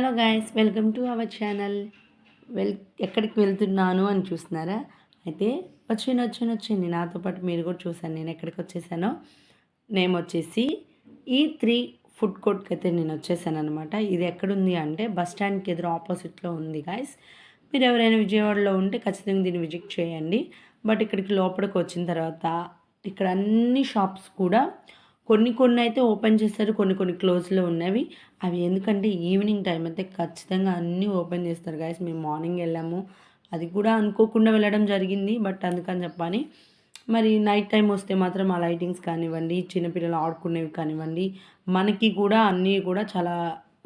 Hello guys welcome to our channel. Well ఎక్కడికి వెళ్తున్నాను అని చూస్తున్నారా? అయితే వచ్చింది వచ్చింది వచ్చింది నాతో పాటు మీరు కూడా చూసాను నేను ఎక్కడికి వచ్చేసానో? నేమ్ వచ్చేసి ఈ త్రీ ఫుడ్ కోర్ట్కి అయితే నేను వచ్చేసాను అనమాట ఇది ఎక్కడుంది అంటే బస్ స్టాండ్కి ఎదురు ఆపోజిట్లో ఉంది గాయస్. మీరు ఎవరైనా విజయవాడలో ఉంటే ఖచ్చితంగా దీన్ని విజిట్ చేయండి. బట్ ఇక్కడికి లోపలికి వచ్చిన తర్వాత ఇక్కడ అన్ని షాప్స్ కూడా కొన్ని కొన్ని అయితే ఓపెన్ చేస్తారు కొన్ని కొన్ని క్లోజ్లో ఉన్నవి. అవి ఎందుకంటే ఈవినింగ్ టైం అయితే ఖచ్చితంగా అన్నీ ఓపెన్ చేస్తారు గాయస్. మేము మార్నింగ్ వెళ్ళాము. అది కూడా అనుకోకుండా వెళ్ళడం జరిగింది బట్ అందుకని చెప్పని. మరి నైట్ టైం వస్తే మాత్రం ఆ లైటింగ్స్ కానివ్వండి చిన్నపిల్లలు ఆడుకునేవి కానివ్వండి మనకి కూడా అన్నీ కూడా చాలా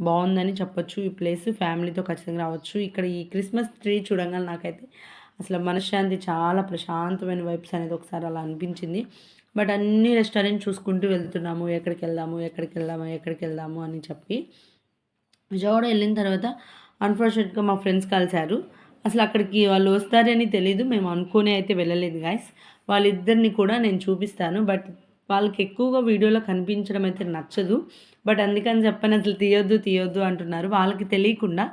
బాగుందని చెప్పొచ్చు. ఈ ప్లేస్ ఫ్యామిలీతో ఖచ్చితంగా రావచ్చు. ఇక్కడ ఈ క్రిస్మస్ ట్రీ చూడంగానే నాకైతే అసలు మనశ్శాంతి చాలా ప్రశాంతమైన వైబ్స్ అనేది ఒకసారి అలా అనిపించింది. బట్ అన్ని రెస్టారెంట్ చూసుకుంటూ వెళ్తున్నాము. ఎక్కడికి వెళ్దాము ఎక్కడికి వెళ్దాము ఎక్కడికి వెళ్దాము అని చెప్పి. విజయవాడ వెళ్ళిన తర్వాత అన్ఫార్చునేట్గా మా ఫ్రెండ్స్ కలిశారు. అసలు అక్కడికి వాళ్ళు వస్తారని తెలీదు. మేము అనుకునే అయితే వెళ్ళలేదు గాయస్ వాళ్ళిద్దరిని కూడా నేను చూపిస్తాను. బట్ వాళ్ళకి ఎక్కువగా వీడియోలో కనిపించడం అయితే నచ్చదు. బట్ అందుకని చెప్పని అసలు తీయొద్దు తీయొద్దు అంటున్నారు. వాళ్ళకి తెలియకుండా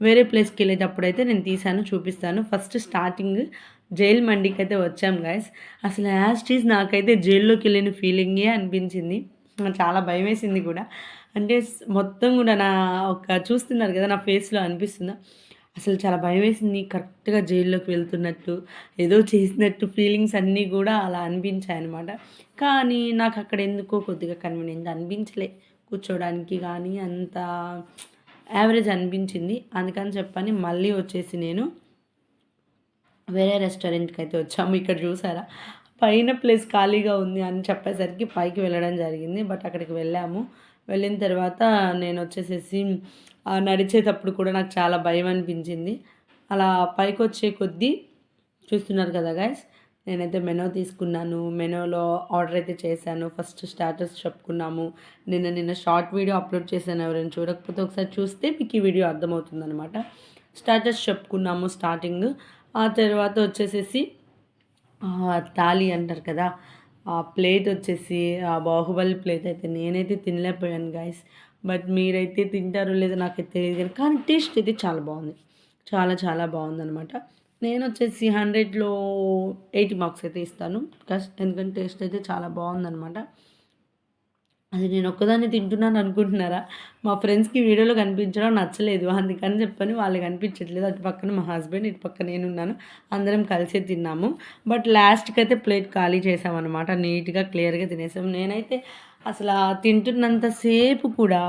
వేరే ప్లేస్కి వెళ్ళేటప్పుడు అయితే నేను తీసాను చూపిస్తాను. ఫస్ట్ స్టార్టింగ్ జైల్ మండికి అయితే వచ్చాం గాయస్ అసలు యాస్టీస్ నాకైతే జైల్లోకి వెళ్ళిన ఫీలింగే అనిపించింది. నాకు చాలా భయం వేసింది కూడా. అంటే మొత్తం కూడా నా ఒక చూస్తున్నారు కదా నా ఫేస్లో అనిపిస్తుందా? అసలు చాలా భయం వేసింది కరెక్ట్గా జైల్లోకి వెళ్తున్నట్టు ఏదో చేసినట్టు ఫీలింగ్స్ అన్నీ కూడా అలా అనిపించాయి అనమాట కానీ నాకు అక్కడ ఎందుకో కొద్దిగా కన్వీనియంట్ అనిపించలే. కూర్చోడానికి కానీ అంత యావరేజ్ అనిపించింది. అందుకని చెప్పని మళ్ళీ వచ్చేసి నేను వేరే రెస్టారెంట్కి అయితే వచ్చాము. ఇక్కడ చూసారా? పైన ప్లేస్ ఖాళీగా ఉంది అని చెప్పేసరికి పైకి వెళ్ళడం జరిగింది. బట్ అక్కడికి వెళ్ళాము. వెళ్ళిన తర్వాత నేను వచ్చేసేసి నడిచేటప్పుడు కూడా నాకు చాలా భయం అనిపించింది. అలా పైకి వచ్చే కొద్దీ చూస్తున్నారు కదా గాయస్ నేనైతే మెనో తీసుకున్నాను. మెనోలో ఆర్డర్ అయితే చేశాను. ఫస్ట్ స్టాటస్ చెప్పుకున్నాము. నిన్న నిన్న షార్ట్ వీడియో అప్లోడ్ చేశాను. ఎవరైనా చూడకపోతే ఒకసారి చూస్తే మీకు ఈ వీడియో అర్థమవుతుంది అనమాట స్టాటస్ చెప్పుకున్నాము స్టార్టింగ్. ఆ తర్వాత వచ్చేసేసి తాళి అంటారు కదా ఆ ప్లేట్ వచ్చేసి ఆ బాహుబలి ప్లేట్ అయితే నేనైతే తినలేకపోయాను గాయస్ బట్ మీరైతే తింటారో లేదో నాకైతే తెలియదు కానీ కానీ టేస్ట్ అయితే చాలా బాగుంది. చాలా చాలా బాగుందనమాట నేను వచ్చేసి హండ్రెడ్లో ఎయిటీ మార్క్స్ అయితే ఇస్తాను. ఎందుకంటే టేస్ట్ అయితే చాలా బాగుందనమాట అది నేను ఒక్కదాన్ని తింటున్నాను అనుకుంటున్నారా? మా ఫ్రెండ్స్కి వీడియోలో కనిపించడం నచ్చలేదు. అందుకని చెప్పని వాళ్ళకి కనిపించట్లేదు అటు పక్కన మా హస్బెండ్ ఇటు పక్కన నేనున్నాను అందరం కలిసే తిన్నాము. బట్ లాస్ట్కి అయితే ప్లేట్ ఖాళీ చేసామన్నమాట. నీట్గా క్లియర్గా తినేసాం. నేనైతే అసలు తింటున్నంతసేపు కూడా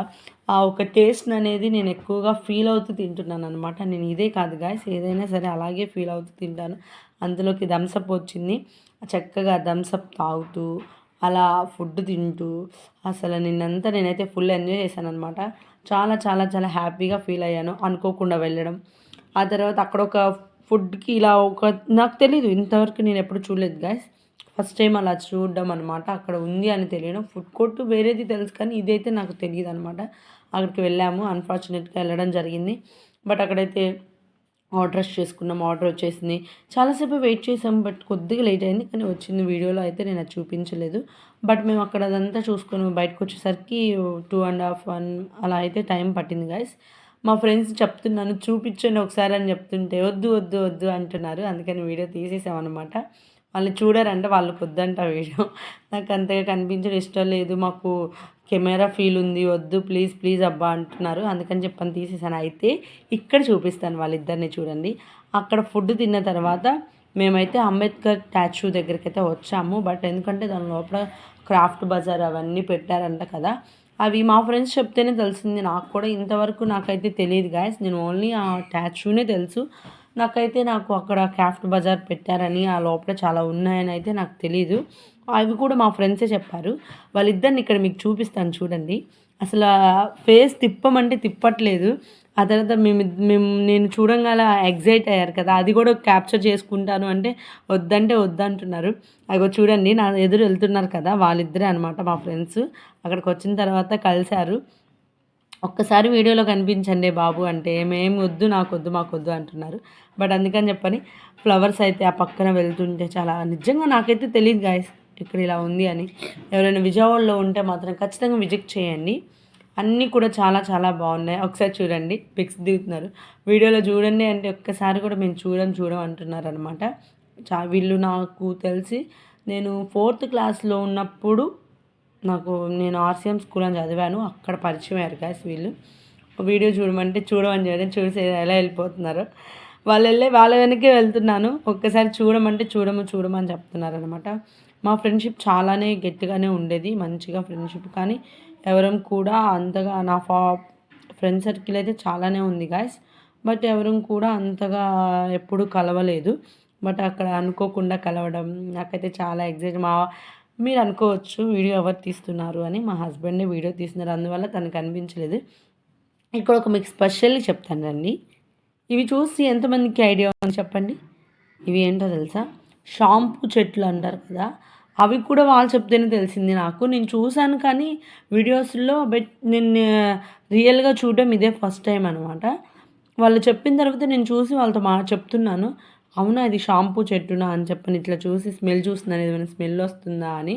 ఆ ఒక టేస్ట్ అనేది నేను ఎక్కువగా ఫీల్ అవుతూ తింటున్నాను అనమాట నేను ఇదే కాదు గాయస్. ఏదైనా సరే అలాగే ఫీల్ అవుతూ తింటాను. అందులోకి థమ్సప్ వచ్చింది. చక్కగా థమ్సప్ తాగుతూ అలా ఫుడ్ తింటూ అసలు నిన్నంతా నేనైతే ఫుల్ ఎంజాయ్ చేశాను అనమాట చాలా చాలా చాలా హ్యాపీగా ఫీల్ అయ్యాను అనుకోకుండా వెళ్ళడం. ఆ తర్వాత అక్కడ ఒక ఫుడ్కి ఇలా ఒక నాకు తెలీదు ఇంతవరకు నేను ఎప్పుడు చూడలేదు గాయస్ ఫస్ట్ టైం అలా చూడడం అనమాట అక్కడ ఉంది అని తెలియడం. ఫుడ్ కోర్టు వేరేది తెలుసు కానీ ఇదైతే నాకు తెలియదు అనమాట అక్కడికి వెళ్ళాము. అన్ఫార్చునేట్గా వెళ్ళడం జరిగింది. బట్ అక్కడైతే ఆర్డర్స్ చేసుకున్నాం ఆర్డర్ వచ్చేసింది. చాలాసేపు వెయిట్ చేసాం బట్ కొద్దిగా లేట్ అయింది కానీ వచ్చింది వీడియోలో అయితే నేను అది చూపించలేదు. బట్ మేము అక్కడ అదంతా చూసుకొని బయటకు వచ్చేసరికి టూ అండ్ హాఫ్ వన్ అలా అయితే టైం పట్టింది గాయస్. మా ఫ్రెండ్స్ చెప్తున్నాను చూపించండి ఒకసారి అని చెప్తుంటే వద్దు వద్దు వద్దు అంటున్నారు. అందుకని వీడియో తీసేసామన్నమాట. వాళ్ళు చూడారంటే వాళ్ళకి వద్దంట వీడియో. నాకు అంతగా కనిపించడం ఇష్టం లేదు. మాకు కెమెరా ఫీల్ ఉంది వద్దు ప్లీజ్ ప్లీజ్ అబ్బా అంటున్నారు. అందుకని చెప్పని తీసేసాను అయితే ఇక్కడ చూపిస్తాను వాళ్ళిద్దరిని చూడండి. అక్కడ ఫుడ్ తిన్న తర్వాత మేమైతే అంబేద్కర్ స్టాచ్యూ దగ్గరికి అయితే వచ్చాము. బట్ ఎందుకంటే దాని లోపల క్రాఫ్ట్ బజార్ అవన్నీ పెట్టారంట కదా. అవి మా ఫ్రెండ్స్ చెప్తేనే తెలిసింది. నాకు కూడా ఇంతవరకు నాకైతే తెలియదు గాయస్. నేను ఓన్లీ ఆ స్టాచ్యూనే తెలుసు. నాకైతే నాకు అక్కడ క్రాఫ్ట్ బజార్ పెట్టారని ఆ లోపల చాలా ఉన్నాయని అయితే నాకు తెలీదు. అవి కూడా మా ఫ్రెండ్సే చెప్పారు. వాళ్ళిద్దరిని ఇక్కడ మీకు చూపిస్తాను చూడండి. అసలు ఫేస్ తిప్పమంటే తిప్పట్లేదు. ఆ తర్వాత మేము మేము నేను చూడంగాల ఎగ్జైట్ అయ్యారు కదా అది కూడా క్యాప్చర్ చేసుకుంటాను అంటే వద్దంటే వద్దంటున్నారు. అదిగో చూడండి నా ఎదురు వెళ్తున్నారు కదా వాళ్ళిద్దరే అనమాట మా ఫ్రెండ్స్. అక్కడికి వచ్చిన తర్వాత కలిశారు. ఒక్కసారి వీడియోలో కనిపించండి బాబు అంటే మేము వద్దు నాకు వద్దు మాకు వద్దు అంటున్నారు. బట్ అందుకని చెప్పని ఫ్లవర్స్ అయితే ఆ పక్కన వెళ్తుంటే చాలా నిజంగా నాకైతే తెలియదు గాయస్ ఇక్కడ ఇలా ఉంది అని. ఎవరైనా విజయవాడలో ఉంటే మాత్రం ఖచ్చితంగా విజిట్ చేయండి. అన్నీ కూడా చాలా చాలా బాగున్నాయి. ఒకసారి చూడండి పిక్స్ దిగుతున్నారు. వీడియోలో చూడండి అంటే ఒక్కసారి కూడా మేము చూడం చూడం అంటున్నారు అనమాట చా వీళ్ళు నాకు తెలిసి నేను ఫోర్త్ క్లాస్లో ఉన్నప్పుడు నాకు నేను ఆర్సీఎం స్కూల్ అని చదివాను. అక్కడ పరిచయం అయ్యారు గాయస్ వీళ్ళు. వీడియో చూడమంటే చూడమని చేయడం చూసి ఎలా వెళ్ళిపోతున్నారు. వాళ్ళు వెళ్ళే వాళ్ళ వెనకే వెళ్తున్నాను. ఒక్కసారి చూడమంటే చూడము చూడమని చెప్తున్నారు అనమాట మా ఫ్రెండ్షిప్ చాలానే గట్టిగానే ఉండేది మంచిగా ఫ్రెండ్షిప్ కానీ ఎవరం కూడా అంతగా నా ఫా ఫ్రెండ్ సర్కిల్ అయితే చాలానే ఉంది గాయస్ బట్ ఎవరం కూడా అంతగా ఎప్పుడు కలవలేదు. బట్ అక్కడ అనుకోకుండా కలవడం నాకైతే చాలా ఎగ్జైట్ మా మీరు అనుకోవచ్చు వీడియో ఎవరు తీస్తున్నారు అని మా హస్బెండే వీడియో తీస్తున్నారు. అందువల్ల తనకు అనిపించలేదు. ఇక్కడ ఒక మీకు స్పెషల్లీ చెప్తాను రండి. ఇవి చూసి ఎంతమందికి ఐడియా ఉంది చెప్పండి? ఇవి ఏంటో తెలుసా? షాంపూ చెట్లు అంటారు కదా. అవి కూడా వాళ్ళు చెప్తేనే తెలిసింది నాకు. నేను చూశాను కానీ వీడియోస్లో బెట్ నేను రియల్గా చూడడం ఇదే ఫస్ట్ టైం అనమాట వాళ్ళు చెప్పిన తర్వాత నేను చూసి వాళ్ళతో మా చెప్తున్నాను. అవునా ఇది షాంపూ చెట్టునా అని చెప్పని ఇట్లా చూసి స్మెల్ చూస్తున్నాను ఏమైనా స్మెల్ వస్తుందా అని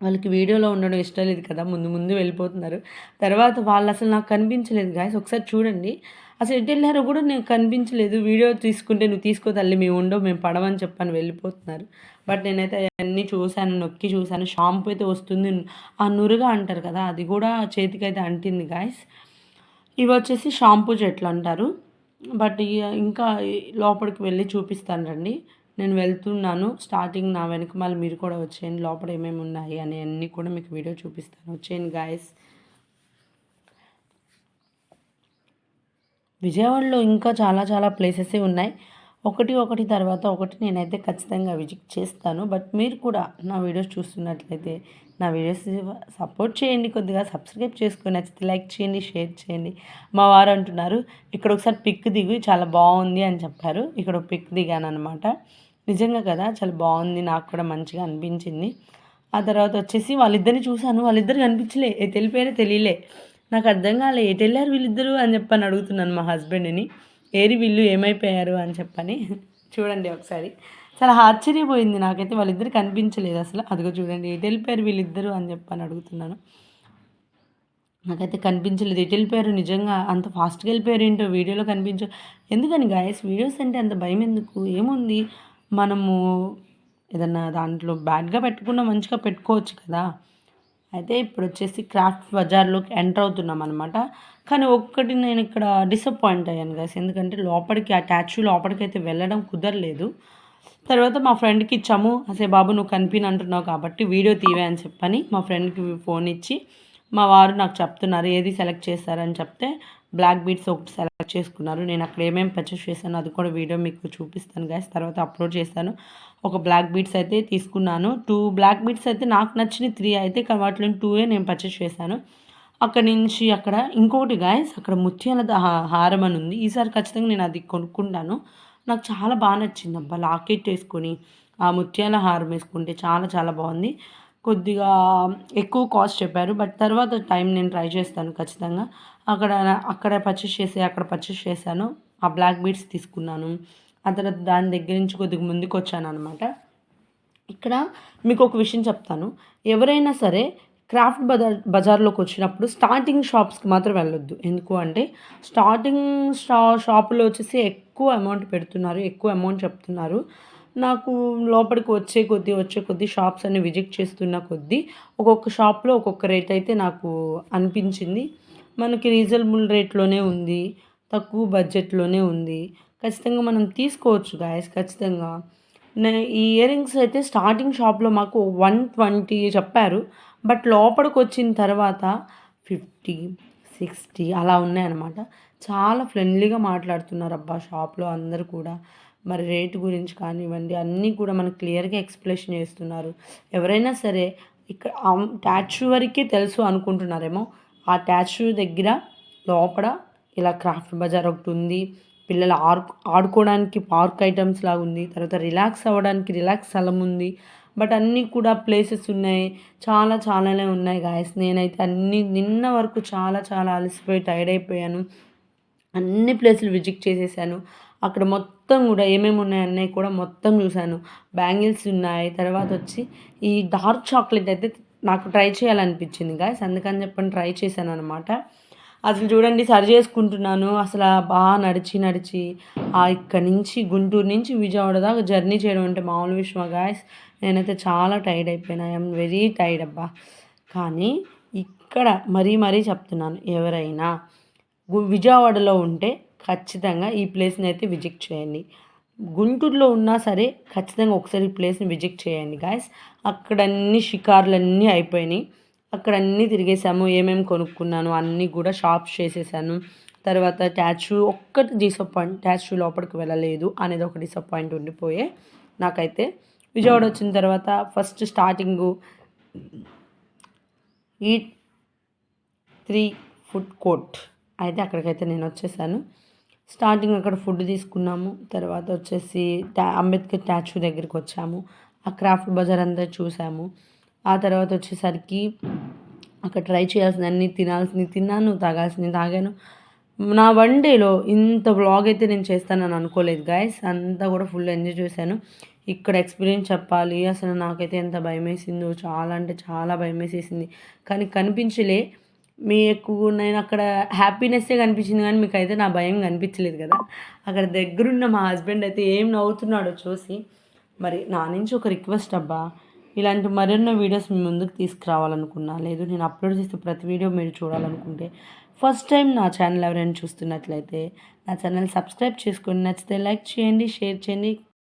వాళ్ళకి వీడియోలో ఉండడం ఇష్టం లేదు కదా ముందు ముందు వెళ్ళిపోతున్నారు. తర్వాత వాళ్ళు అసలు నాకు కనిపించలేదు గాయస్ ఒకసారి చూడండి. అసలు ఎటు వెళ్ళారో కూడా నేను కనిపించలేదు. వీడియో తీసుకుంటే నువ్వు తీసుకో తల్లి మేము ఉండవు మేము పడవని చెప్పని వెళ్ళిపోతున్నారు. బట్ నేనైతే అన్నీ చూశాను నొక్కి చూశాను. షాంపూ అయితే వస్తుంది ఆ నురుగా అంటారు కదా అది కూడా చేతికైతే అంటింది గాయస్ ఇవి వచ్చేసి షాంపూ చెట్లు అంటారు. బట్ ఇంకా లోపలికి వెళ్ళి చూపిస్తాను రండి నేను వెళ్తున్నాను. స్టార్టింగ్ నా వెనక మళ్ళీ మీరు కూడా వచ్చేయండి. లోపల ఏమేమి ఉన్నాయి అని అన్నీ కూడా మీకు వీడియో చూపిస్తాను. వచ్చేయండి గాయస్. విజయవాడలో ఇంకా చాలా చాలా ప్లేసెస్ ఉన్నాయి. ఒకటి ఒకటి తర్వాత ఒకటి నేనైతే ఖచ్చితంగా విజిట్ చేస్తాను. బట్ మీరు కూడా నా వీడియోస్ చూస్తున్నట్లయితే నా వీడియోస్ సపోర్ట్ చేయండి కొద్దిగా సబ్స్క్రైబ్ చేసుకొని నచ్చితే లైక్ చేయండి షేర్ చేయండి. మా వారు అంటున్నారు ఇక్కడ ఒకసారి పిక్ దిగు చాలా బాగుంది అని చెప్పారు. ఇక్కడ పిక్ దిగాను అనమాట నిజంగా కదా చాలా బాగుంది నాకు కూడా మంచిగా అనిపించింది. ఆ తర్వాత వచ్చేసి వాళ్ళిద్దరిని చూశాను. వాళ్ళిద్దరు కనిపించలే తెలిపారో తెలియలే. నాకు అర్థం కాలే ఎటు వెళ్ళారు వీళ్ళిద్దరు? అని చెప్పని అడుగుతున్నాను మా హస్బెండ్ని. ఏరి వీళ్ళు ఏమైపోయారు అని చెప్పని చూడండి ఒకసారి. చాలా ఆశ్చర్యపోయింది నాకైతే వాళ్ళిద్దరు కనిపించలేదు అసలు. అదిగో చూడండి ఎటు వెళ్ళిపోయారు వీళ్ళిద్దరు అని చెప్పని అడుగుతున్నాను. నాకైతే కనిపించలేదు. ఎటు వెళ్ళిపోయారు నిజంగా అంత ఫాస్ట్గా వెళ్ళిపోయారు ఏంటో వీడియోలో కనిపించు ఎందుకని గాయస్ వీడియోస్ అంటే అంత భయం ఎందుకు? ఏముంది? మనము ఏదన్నా దాంట్లో బ్యాడ్గా పెట్టుకున్నా మంచిగా పెట్టుకోవచ్చు కదా. అయితే ఇప్పుడు వచ్చేసి క్రాఫ్ట్ బజార్లోకి ఎంటర్ అవుతున్నాం అనమాట కానీ ఒక్కటి నేను ఇక్కడ డిసప్పాయింట్ అయ్యాను కదా ఎందుకంటే లోపలికి ఆ ట్యాచ్యూ లోపలికి అయితే వెళ్ళడం కుదరలేదు. తర్వాత మా ఫ్రెండ్కి ఇచ్చాము. అసే బాబు నువ్వు కనిపిని అంటున్నావు కాబట్టి వీడియో తీవే అని చెప్పని మా ఫ్రెండ్కి ఫోన్ ఇచ్చి మా వారు నాకు చెప్తున్నారు ఏది సెలెక్ట్ చేస్తారని చెప్తే బ్లాక్ బీట్స్ ఒకటి సెలెక్ట్ చేసుకున్నారు. నేను అక్కడ ఏమేమి పర్చేస్ చేశాను అది కూడా వీడియో మీకు చూపిస్తాను గాయస్ తర్వాత అప్లోడ్ చేస్తాను. ఒక బ్లాక్ బీట్స్ అయితే తీసుకున్నాను. టూ బ్లాక్ బీట్స్ అయితే నాకు నచ్చిన త్రీ అయితే వాటిలో టూయే నేను పర్చేస్ చేశాను. అక్కడ నుంచి అక్కడ ఇంకోటి గాయస్ అక్కడ ముత్యాల హారం అని ఉంది. ఈసారి ఖచ్చితంగా నేను అది కొనుక్కుంటాను. నాకు చాలా బాగా నచ్చింది అబ్బా. లాకెట్ వేసుకొని ఆ ముత్యాల హారం వేసుకుంటే చాలా చాలా బాగుంది. కొద్దిగా ఎక్కువ కాస్ట్ చెప్పారు. బట్ తర్వాత టైం నేను ట్రై చేస్తాను ఖచ్చితంగా. అక్కడ అక్కడ పర్చేస్ చేసి అక్కడ పర్చేస్ చేశాను. ఆ బ్లాక్ బీడ్స్ తీసుకున్నాను. ఆ తర్వాత దాని దగ్గర నుంచి కొద్దిగా ముందుకు వచ్చాను అనమాట ఇక్కడ మీకు ఒక విషయం చెప్తాను. ఎవరైనా సరే క్రాఫ్ట్ బజార్ బజార్లోకి వచ్చినప్పుడు స్టార్టింగ్ షాప్స్కి మాత్రం వెళ్ళొద్దు. ఎందుకు అంటే స్టార్టింగ్ షా షాపులో వచ్చేసి ఎక్కువ అమౌంట్ పెడుతున్నారు ఎక్కువ అమౌంట్ చెప్తున్నారు. నాకు లోపలికి వచ్చే కొద్దీ వచ్చే కొద్దీ షాప్స్ అన్ని విజిట్ చేస్తున్న కొద్దీ ఒక్కొక్క షాప్లో ఒక్కొక్క రేట్ అయితే నాకు అనిపించింది. మనకి రీజనబుల్ రేట్లోనే ఉంది తక్కువ బడ్జెట్లోనే ఉంది. ఖచ్చితంగా మనం తీసుకోవచ్చు గాయస్ ఖచ్చితంగా. ఈ ఇయర్ రింగ్స్ అయితే స్టార్టింగ్ షాప్లో మాకు వన్ ట్వంటీ చెప్పారు. బట్ లోపలికి వచ్చిన తర్వాత ఫిఫ్టీ సిక్స్టీ అలా ఉన్నాయన్నమాట. చాలా ఫ్రెండ్లీగా మాట్లాడుతున్నారు అబ్బా షాప్లో అందరు కూడా. మరి రేటు గురించి కానివ్వండి అన్నీ కూడా మనకు క్లియర్గా ఎక్స్ప్లెనేషన్ చేస్తున్నారు. ఎవరైనా సరే ఇక్కడ ట్యాచ్యూ వరకే తెలుసు అనుకుంటున్నారేమో. ఆ స్టాచ్యూ దగ్గర లోపల ఇలా క్రాఫ్ట్ బజార్ ఒకటి ఉంది. పిల్లలు ఆడు ఆడుకోవడానికి పార్క్ ఐటమ్స్ లాగా ఉంది. తర్వాత రిలాక్స్ అవ్వడానికి రిలాక్స్ స్థలం ఉంది. బట్ అన్నీ కూడా ప్లేసెస్ ఉన్నాయి. చాలా చాలానే ఉన్నాయి గాయస్. నేనైతే అన్ని నిన్న వరకు చాలా చాలా అలసిపోయి టైర్డ్ అయిపోయాను. అన్ని ప్లేసులు విజిట్ చేసేసాను. అక్కడ మొత్తం కూడా ఏమేమి ఉన్నాయి కూడా మొత్తం చూశాను. బ్యాంగిల్స్ ఉన్నాయి. తర్వాత వచ్చి ఈ డార్క్ చాక్లెట్ అయితే నాకు ట్రై చేయాలనిపించింది గాయస్ అందుకని చెప్పని ట్రై చేశాను అనమాట అసలు చూడండి సరి చేసుకుంటున్నాను. అసలు బాగా నడిచి నడిచి ఆ ఇక్కడి నుంచి గుంటూరు నుంచి విజయవాడ దాకా జర్నీ చేయడం అంటే మామూలు విషయం గాయస్ నేనైతే చాలా టైర్డ్ అయిపోయినా. ఐఎమ్ వెరీ టైర్డ్ అబ్బా. కానీ ఇక్కడ మరీ మరీ చెప్తున్నాను ఎవరైనా గు- విజయవాడలో ఉంటే ఖచ్చితంగా ఈ ప్లేస్ని అయితే విజిట్ చేయండి. గుంటూరులో ఉన్నా సరే ఖచ్చితంగా ఒకసారి ఈ ప్లేస్ని విజిట్ చేయండి గాయస్ అక్కడ అన్ని షికార్లన్నీ అయిపోయినాయి. అక్కడ అన్నీ తిరిగేసాము ఏమేమి కొనుక్కున్నాను అన్నీ కూడా షాప్స్ చేసేసాను. తర్వాత ట్యాచూ ఒక్కటి డిసప్పాయింట్ ట్యాచూ లోపలికి వెళ్ళలేదు అనేది ఒక డిసప్పాయింట్ ఉండిపోయే నాకైతే. విజయవాడ వచ్చిన తర్వాత ఫస్ట్ స్టార్టింగు ఈ త్రీ ఫుడ్ కోర్ట్ అయితే అక్కడికైతే నేను వచ్చేసాను. స్టార్టింగ్ అక్కడ ఫుడ్ తీసుకున్నాము. తర్వాత వచ్చేసి అంబేద్కర్ స్టాచ్యూ దగ్గరికి వచ్చాము. ఆ క్రాఫ్ట్ బజార్ అంతా చూసాము. ఆ తర్వాత వచ్చేసరికి అక్కడ ట్రై చేయాల్సినన్ని తినాల్సింది తిన్నాను తాగాల్సింది తాగాను. నా వన్ డేలో ఇంత వ్లాగ్ అయితే నేను చేస్తానని అనుకోలేదు గాయస్ అంతా కూడా ఫుల్ ఎంజాయ్ చేశాను. ఇక్కడ ఎక్స్పీరియన్స్ చెప్పాలి. అసలు నాకైతే ఎంత భయం వేసిందో చాలా అంటే చాలా భయం వేసేసింది కానీ కనిపించలే. మీకు నేను అక్కడ హ్యాపీనెస్సే కనిపించింది కానీ మీకు అయితే నా భయం కనిపించలేదు కదా. అక్కడ దగ్గరున్న మా హస్బెండ్ అయితే ఏం నవ్వుతున్నాడో చూసి మరి నా నుంచి ఒక రిక్వెస్ట్ అబ్బా ఇలాంటి మరెన్నో వీడియోస్ మీ ముందుకు తీసుకురావాలనుకున్నా. లేదు నేను అప్లోడ్ చేసే ప్రతి వీడియో మీరు చూడాలనుకుంటే ఫస్ట్ టైం నా ఛానల్ ఎవరైనా చూస్తున్నట్లయితే నా ఛానల్ సబ్స్క్రైబ్ చేసుకొని నచ్చితే లైక్ చేయండి షేర్ చేయండి